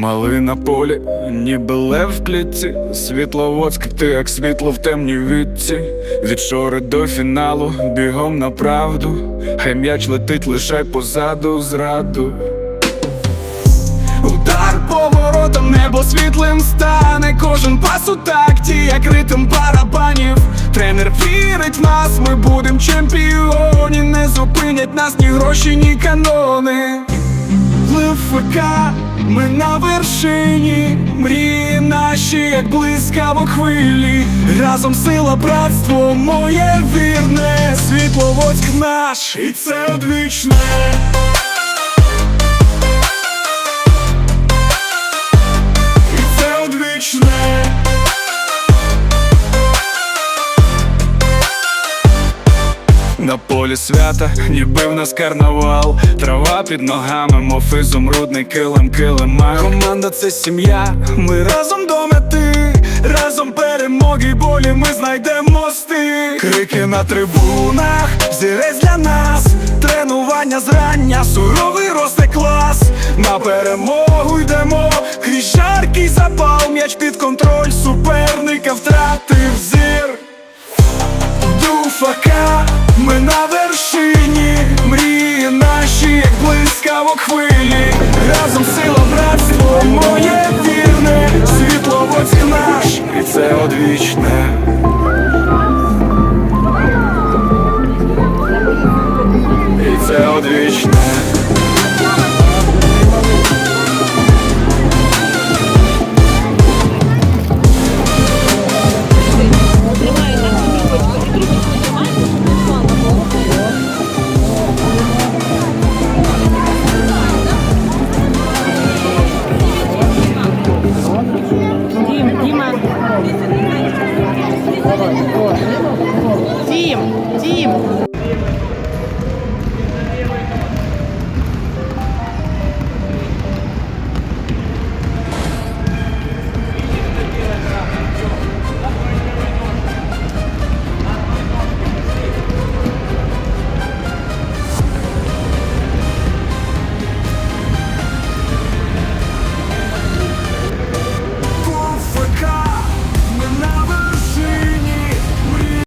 Мали на полі, ніби лев в клітці. Світловодськ, ти як світло в темній вітці. Від шори до фіналу, бігом на правду. Хай м'яч летить лише позаду зраду. Удар поворотом, небо світлим стане. Кожен пас у такті, як ритм барабанів. Тренер вірить в нас, ми будем чемпіоні. Не зупинять нас ні гроші, ні канони ЛФК, ми на вершині, мрії наші, як блискаво хвилі. Разом сила, братство, моє вірне, світловодськ наш, і це одвічне. На полі свята, ніби в нас карнавал, трава під ногами, мов ізумрудний килим килима. Команда це сім'я, ми разом до мети, разом перемоги, болі ми знайдемо мости. Крики на трибунах, зірець для нас, тренування зрання, суровий росте клас. На перемогу йдемо, крізь жаркий запал, м'яч під контроль Ми на вершині, мрії наші, як блискаво хвилі, разом сила, братство, моє вірне, світло в оці наш, і це одвічне. Тім, тім.